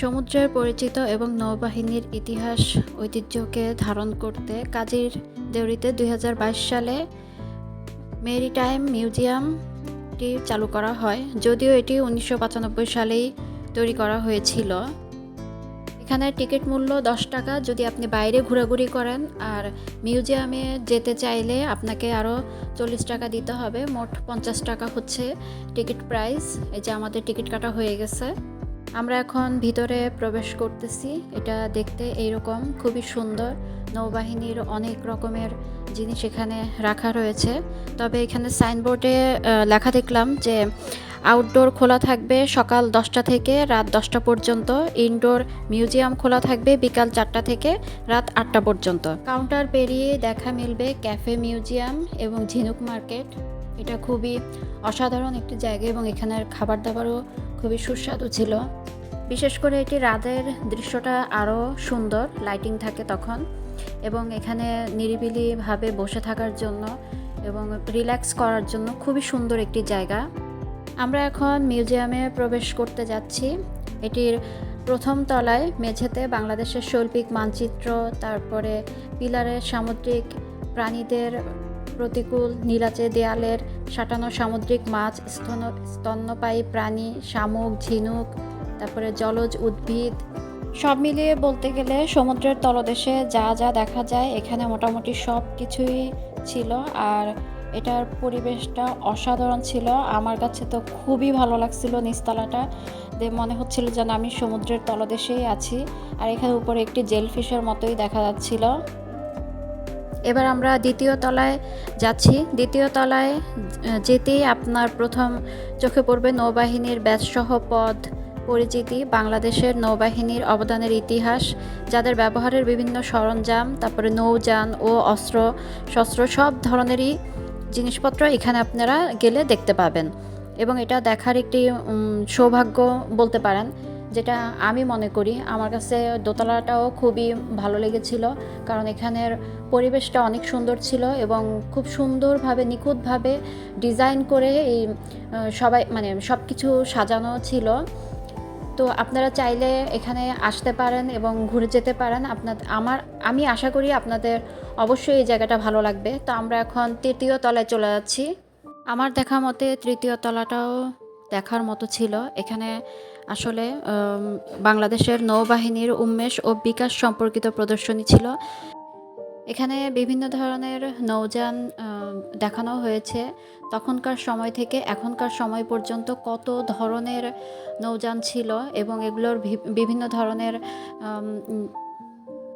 সমুদ্রের পরিচিত এবং নৌবাহিনীর ইতিহাস ঐতিহ্যকে ধারণ করতে কাজীর দেউরিতে দুই হাজার বাইশ সালে মেরিটাইম মিউজিয়ামটি চালু করা হয়, যদিও এটি উনিশশো পঁচানব্বই সালেই তৈরি করা হয়েছিল। এখানে টিকিট মূল্য দশ টাকা, যদি আপনি বাইরে ঘোরাঘুরি করেন, আর মিউজিয়ামে যেতে চাইলে আপনাকে আরও চল্লিশ টাকা দিতে হবে। মোট পঞ্চাশ টাকা হচ্ছে টিকিট প্রাইস। এই যে আমাদের টিকিট কাটা হয়ে গেছে। আমরা এখন ভিতরে প্রবেশ করতেছি। এটা দেখতে এইরকম খুবই সুন্দর। নৌবাহিনীর অনেক রকমের জিনিস এখানে রাখা রয়েছে। তবে এখানে সাইনবোর্ডে লেখা দেখলাম যে আউটডোর খোলা থাকবে সকাল দশটা থেকে রাত দশটা পর্যন্ত। ইনডোর মিউজিয়াম খোলা থাকবে বিকাল চারটা থেকে রাত আটটা পর্যন্ত। কাউন্টার পেরিয়ে দেখা মিলবে ক্যাফে, মিউজিয়াম এবং ঝিনুক মার্কেট। এটা খুবই অসাধারণ একটি জায়গা এবং এখানের খাবার দাবারও খুবই সুস্বাদু ছিল। বিশেষ করে এটি রাতের দৃশ্যটা আরও সুন্দর লাইটিং থাকে তখন। এবং এখানে নিরিবিলিভাবে বসে থাকার জন্য এবং রিল্যাক্স করার জন্য খুবই সুন্দর একটি জায়গা। আমরা এখন মিউজিয়ামে প্রবেশ করতে যাচ্ছি। এটির প্রথম তলায় মেঝেতে বাংলাদেশের শৈল্পিক মানচিত্র, তারপরে পিলারের সামুদ্রিক প্রাণীদের প্রতিকূল নীলাচে দেয়ালের সাঁটানো সামুদ্রিক মাছ, স্তন, স্তন্যপায়ী প্রাণী, শামুক, ঝিনুক, তারপরে জলজ উদ্ভিদ। সব মিলিয়ে বলতে গেলে সমুদ্রের তলদেশে যা যা দেখা যায়, এখানে মোটামুটি সব কিছুই ছিল। আর এটার পরিবেশটা অসাধারণ ছিল। আমার কাছে তো খুবই ভালো লাগছিল নিচতলাটা যে মনে হচ্ছিল যেন আমি সমুদ্রের তলদেশেই আছি। আর এখানে উপরে একটি জেলফিশের মতোই দেখা যাচ্ছিল। এবার আমরা দ্বিতীয় তলায় যাচ্ছি। দ্বিতীয় তলায় যেতেই আপনার প্রথম চোখে পড়বে নৌবাহিনীর ব্যাসসহ পদ পরিচিতি, বাংলাদেশের নৌবাহিনীর অবদানের ইতিহাস, যাদের ব্যবহারের বিভিন্ন সরঞ্জাম, তারপরে নৌযান ও অস্ত্র, শস্ত্র, সব ধরনেরই জিনিসপত্র এখানে আপনারা গেলে দেখতে পাবেন। এবং এটা দেখার একটি সৌভাগ্য বলতে পারেন। যেটা আমি মনে করি, আমার কাছে দোতলাটাও খুবই ভালো লেগেছিল। কারণ এখানের পরিবেশটা অনেক সুন্দর ছিল এবং খুব সুন্দরভাবে, নিখুঁতভাবে ডিজাইন করে এই সবাই মানে সব কিছু সাজানো ছিল। তো আপনারা চাইলে এখানে আসতে পারেন এবং ঘুরে যেতে পারেন। আপনার আমার, আমি আশা করি আপনাদের অবশ্যই এই জায়গাটা ভালো লাগবে। তো আমরা এখন তৃতীয় তলায় চলে যাচ্ছি। আমার দেখা মতে তৃতীয় তলাটাও দেখার মতো ছিল। এখানে আসলে বাংলাদেশের নৌবাহিনীর উন্মেষ ও বিকাশ সম্পর্কিত প্রদর্শনী ছিল। এখানে বিভিন্ন ধরনের নৌযান দেখানো হয়েছে। তখনকার সময় থেকে এখনকার সময় পর্যন্ত কত ধরনের নৌযান ছিল এবং এগুলোর বিভিন্ন ধরনের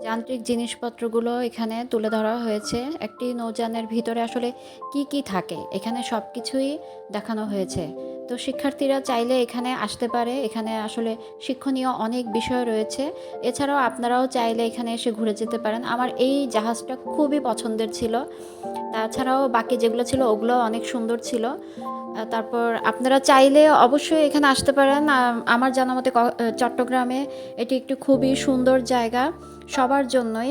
যান্ত্রিক জিনিসপত্রগুলো এখানে তুলে ধরা হয়েছে। একটি নৌযানের ভিতরে আসলে কি কি থাকে? এখানে সব কিছুই দেখানো হয়েছে। তো শিক্ষার্থীরা চাইলে এখানে আসতে পারে। এখানে আসলে শিক্ষণীয় অনেক বিষয় রয়েছে। এছাড়াও আপনারাও চাইলে এখানে এসে ঘুরে যেতে পারেন। আমার এই জাহাজটা খুবই পছন্দের ছিল। তাছাড়াও বাকি যেগুলো ছিল ওগুলো অনেক সুন্দর ছিল। তারপর আপনারা চাইলে অবশ্যই এখানে আসতে পারেন। আমার জানা মতে চট্টগ্রামে এটি একটি খুবই সুন্দর জায়গা। সবার জন্যই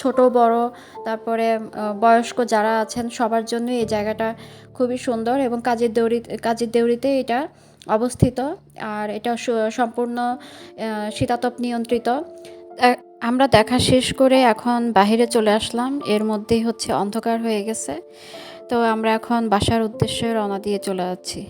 ছোট, বড়, তারপরে বয়স্ক যারা আছেন, সবার জন্যই এই জায়গাটা খুবই সুন্দর এবং কাজের দেউরি কাজের দেউরিতে এটা অবস্থিত। আর এটা সম্পূর্ণ শীতাতপ নিয়ন্ত্রিত। আমরা দেখা শেষ করে এখন বাইরে চলে আসলাম। এর মধ্যেই হচ্ছে অন্ধকার হয়ে গেছে। তো আমরা এখন বাসার উদ্দেশ্যে রওনা দিয়ে চলে যাচ্ছি।